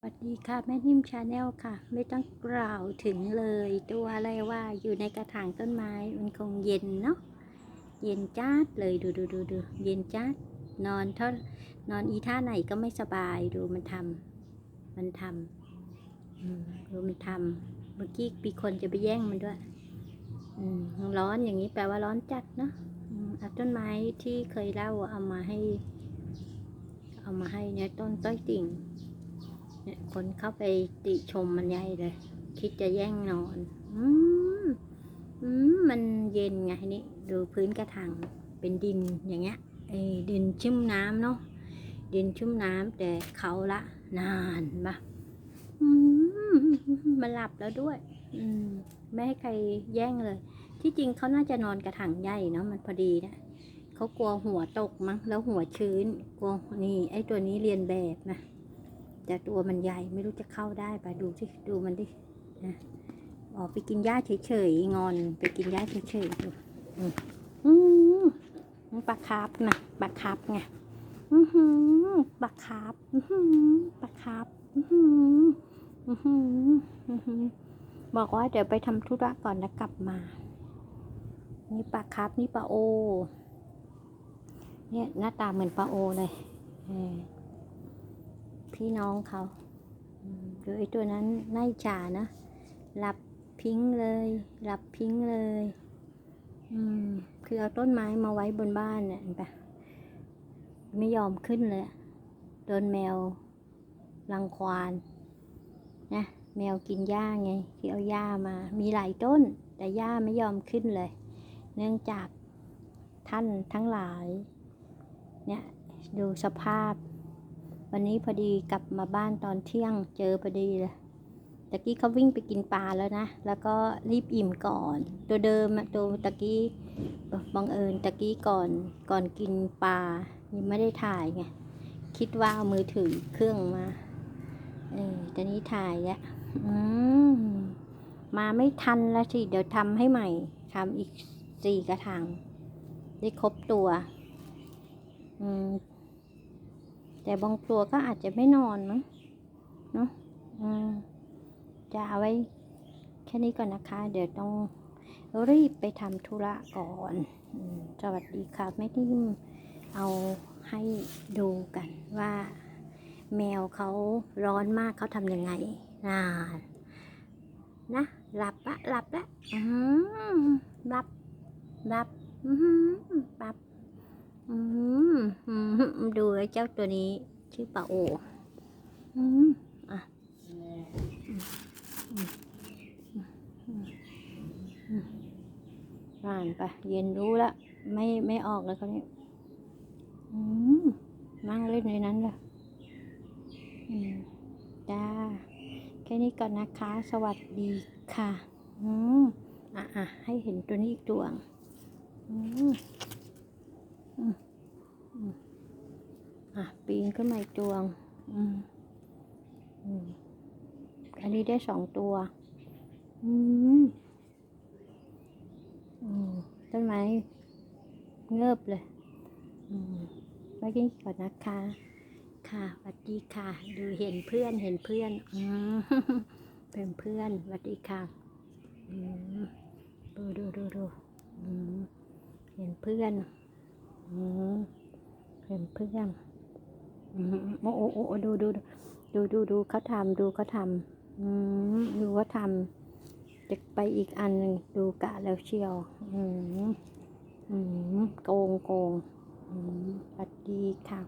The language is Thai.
สวัสดีค่ะ แม่นิ่มชาแนลค่ะ ไม่ต้องกล่าวถึงเลยตัวอะไรว่าอยู่ในกระถางต้นไม้มันคงเย็นเนาะเย็นจ้าดเลยดูดูดูดูเย็นจ้าดนอนเท่านอนอีท่าไหนก็ไม่สบายดูมันทำมันทำอืมดูมันทำเมื่อกี้มีคนจะไปแย่งมันด้วย อืมร้อนอย่างนี้แปลว่าร้อนจัดเนาะเอาต้นไม้ที่เคยเล่าเอามาให้ เอามาให้เนี่ยต้นต้อยติ่ง เนี่ยคนเข้าไปติชมมันใหญ่เลย คิดจะแย่งนอน อืมอืมมันเย็นไงนี่ดูพื้นกระถางเป็นดินอย่างเงี้ยไอ้ดินชุ่มน้ำเนาะดินชุ่มน้ำแต่เขาละนานปะมมันหลับแล้วด้วย อืมไม่ให้ใครแย่งเลย ที่จริงเขาน่าจะนอนกระถางใหญ่เนาะมันพอดีนะเขากลัวหัวตกมั้งแล้วหัวชื้นกลัวนี่ไอ้ตัวนี้เรียนแบบนะ แต่ตัวมันใหญ่ไม่รู้จะเข้าได้ปะดูสิดูมันดินะออกไปกินหญ้าเฉยๆงอน ไปกินหญ้าเฉยๆดูอืมอืมปลาคาร์ฟนะปลาคาร์ฟไงอือหือปลาคาร์ฟอือหือปลาคาร์ฟอือหืออือหืออือหือบอกว่าเดี๋ยวไปทำธุระก่อนแล้วกลับมา นี่ปลาคาร์ฟนี่ปลาโอ เนี่ยหน้าตาเหมือนปลาโอเลยเออ พี่น้องเขาอืมหรือไอ้ตัวนั้นน่าอิจฉานะ หลับพิงเลย หลับพิงเลยอืมคือเอาต้นไม้มาไว้บนบ้านเนี่ยเห็นปะไม่ยอมขึ้นเลยอะโดนแมวรังควานนะแมวกินหญ้าไงที่เอาหญ้ามา มีหลายต้น แต่หญ้าไม่ยอมขึ้นเลย เนื่องจากท่านทั้งหลาย เนี่ย ดูสภาพ วันนี้พอดีกลับมาบ้านตอนเที่ยงเจอพอดีเลยตะกี้เขาวิ่งไปกินปลาแล้วนะ แล้วก็รีบอิ่มก่อน ตัวเดิมตัวตะกี้บังเอิญตะกี้ก่อนก่อนกินปลายังไม่ได้ถ่ายไง คิดว่าเอามือถือเครื่องมา เออตอนนี้ถ่ายแล้วอืมมาไม่ทันแล้วสิ เดี๋ยวทำให้ใหม่ทำอีกสี่กระถางได้ครบตัว อืม แต่บางตัวก็อาจจะไม่นอนมั้งเนาะจะเอาไว้แค่นี้ก่อนนะคะ เดี๋ยวต้องรีบไปทำธุระก่อนสวัสดีค่ะแม่ทิมเอาให้ดูกันว่า แมวเขาร้อนมากเขาทำยังไงน่านะหลับละหลับละหลับหลับหลับ ดูไอ้เจ้าตัวนี้ ชื่อปลาโออืมอะอ่านไปเย็นรู้ละ ไม่ไม่ออกเลยเขาเนี่ยอืมนั่งเล่นในนั้นเลยอืมจ้า แค่นี้ก่อนนะคะ สวัสดีค่ะ อืมอะอะให้เห็นตัวนี้อีกตัวอืมอ่ะปีนขึ้นมาอีกตัวอืมอืมอันนี้ได้สองตัว อืมอืมต้นไม้เงิบเลย อืมไว้กินก่อนนะคะ ค่ะสวัสดีค่ะ ดูเห็นเพื่อนเห็นเพื่อนอืมเป็นเพื่อนสวัสดีค่ะอืมดูดูดูดูอืมเห็นเพื่อนอืมเห็นเพื่อน โอ้โอ้โอ้ดูดูดูดูดูเขาทำดูเขาทำดูเขาทำจะไปอีกอันหนึ่งดูกะแล้วเชียวโกงโกงสวัสดีค่ะ